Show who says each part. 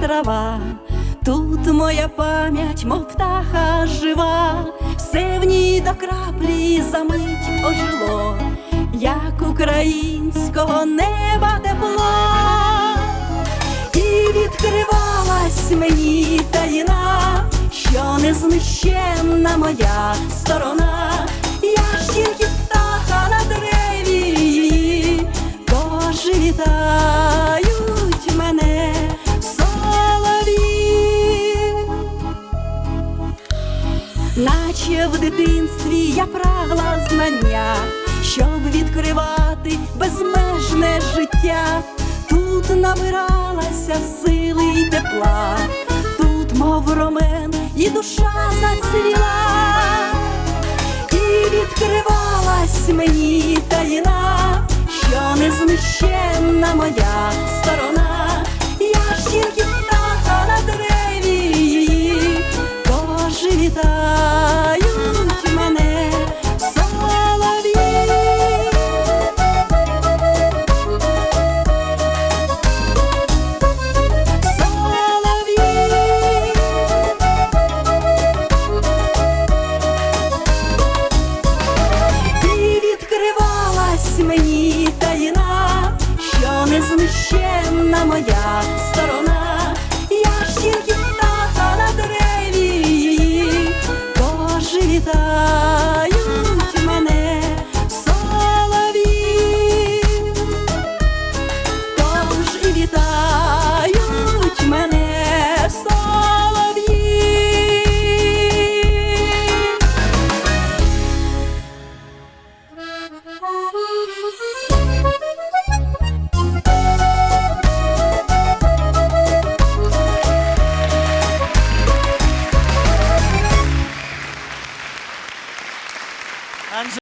Speaker 1: трава, тут моя пам'ять, мов птаха жива, все в ній до краплі за мить ожило, як українського неба тепло, і відкривалась мені таїна, що незнищенна моя сторона, я ж тільки наче в дитинстві я прагла знання, щоб відкривати безмежне життя. Тут набиралася сили й тепла, тут, мов ромен, і душа зацвіла, і відкривалась мені таїна, що незнищенна моя Ось мені таїна, що незнищенна моя сторона.